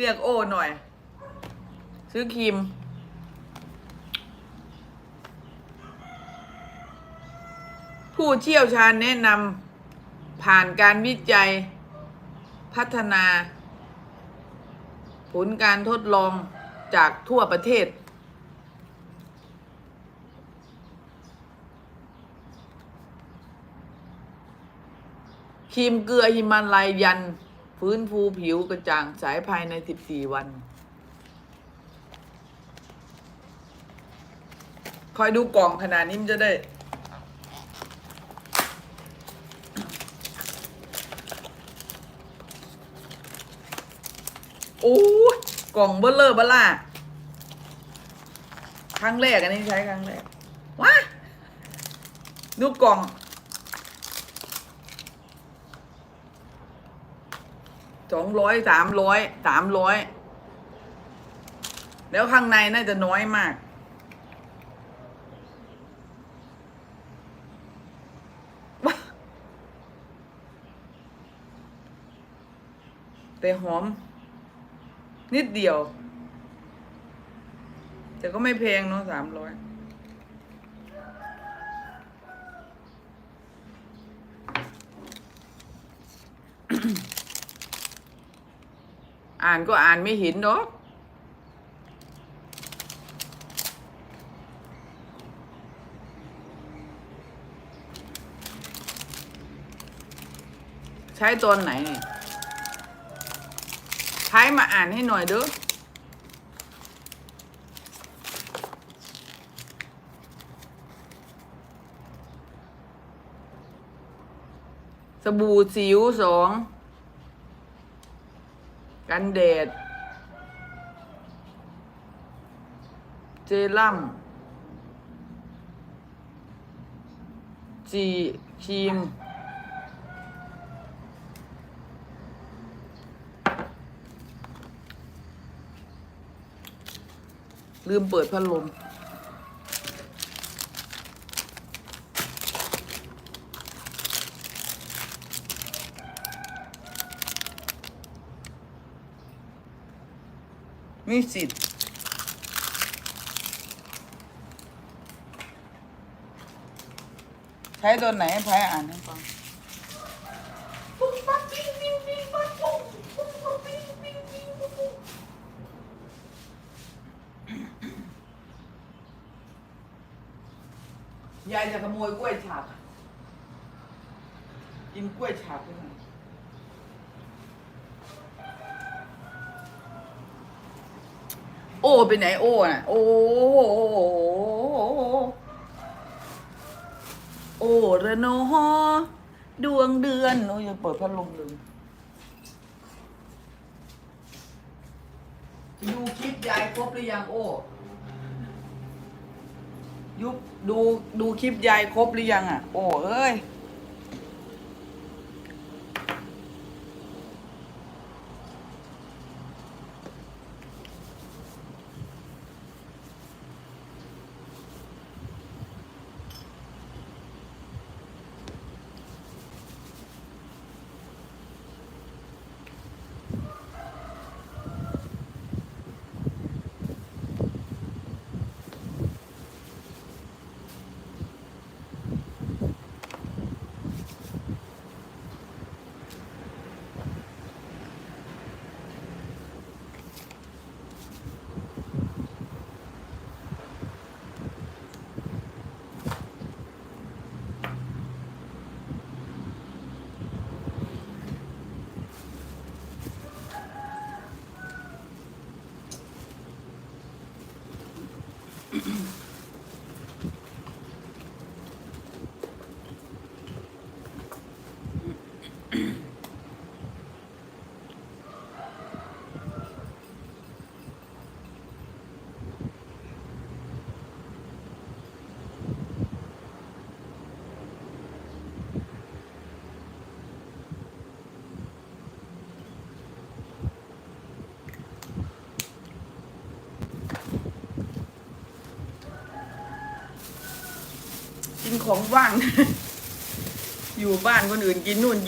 เรียกโอ้หน่อย ซื้อครีม ผู้เชี่ยวชาญแนะนำผ่านการวิจัย พัฒนา ผลการทดลองจากทั่วประเทศครีมเกลือหิมาลัยยัน ฟื้นฟูผิวกระจ่างใสภายใน 14 วัน คอยดูกล่องขนาดนี้มันจะได้ โอ้กล่องเบลเลอร์บล่าครั้งแรกอันนี้ใช้ครั้งแรกว้าดูกล่อง สองร้อยสามร้อยสามร้อยแล้วข้างในน่าจะน้อยมากแต่หอม นิดเดียว แต่ก็ไม่แพงเนาะสามร้อยอ่ อ่านก็อ่านไม่เห็นดอกใช้ตอนไหนนี่ใช้มาอ่านให้หน่อยเด้อสบู่สิวสอง กันแดด เจลัมจีครีม ลืมเปิดพัดลม มีสิทธิ์ใช้ตัวไหนให้พายอ่านให้ฟังยายจะขโมยกล้วยฉาบกินกล้วยฉาบด้วยนะ โอ้ไปไหนโอ้น่ะโอ้โอ้ระโนฮอดวงเดือนโอ้ยเปิดพัดลมเลยดูคลิปยายครบหรือยังโอ้ยุบดูดูคลิปยายครบหรือยังอะ โอ้เอ้ย Mm-hmm. กินของว่าง อยู่บ้านคนอื่นกินนู่น